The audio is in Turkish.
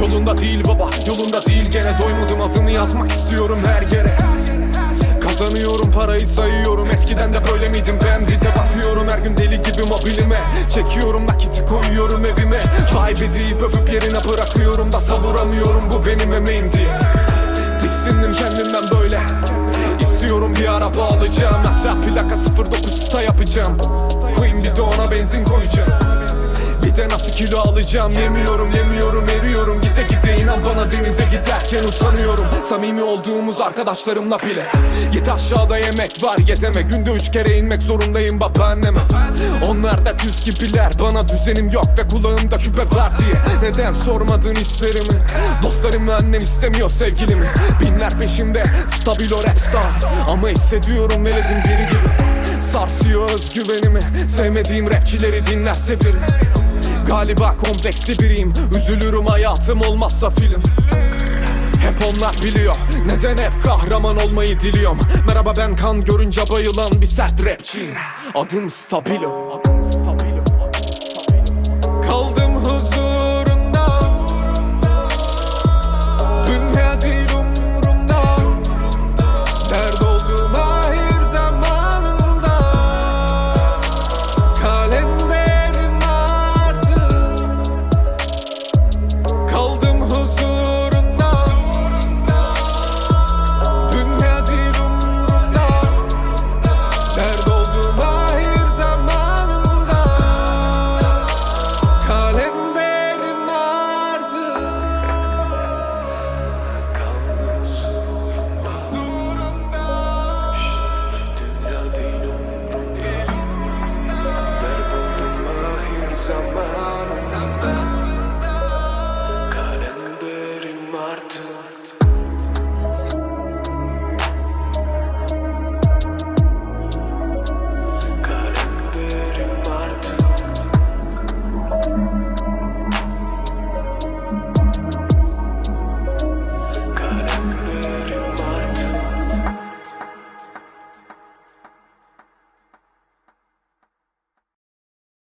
Yolunda değil baba, yolunda değil. Gene Doymadım adını yazmak istiyorum her yere Kazanıyorum parayı sayıyorum. Eskiden de böyle miydim ben? Bir de bakıyorum her gün deli gibi mobilime. Çekiyorum nakiti koyuyorum evime. Kaybedip öpüp yerine bırakıyorum da Savuramıyorum. Bu benim emeğim diye. Tiksindim kendimden böyle. İstiyorum bir araba alacağım. Hatta plaka 09 sta yapacağım. Koyayım bir de ona benzin koyacağım. Bir de nasıl kilo alacağım? Yemiyorum yemiyorum eriyorum. Gide gide inan bana denize giderken utanıyorum. Samimi olduğumuz arkadaşlarımla bile. Git aşağıda yemek var yeteme. Günde üç kere inmek zorundayım babaanneme Onlar da düz gibiler Bana düzenim yok ve kulağımda küpe var diye. Neden sormadın hislerimi? Dostlarım ve annem istemiyor sevgilimi. Binler peşimde stabilo rap star. Ama hissediyorum veledin biri gibi özgüvenimi Sevmediğim rapçileri dinlerse biri. Galiba kompleksli biriyim. Üzülürüm hayatım olmazsa film. Hep onlar biliyor. Neden hep kahraman olmayı diliyorum? Merhaba ben kan görünce bayılan bir sert rapçiyim. Adım Stabilo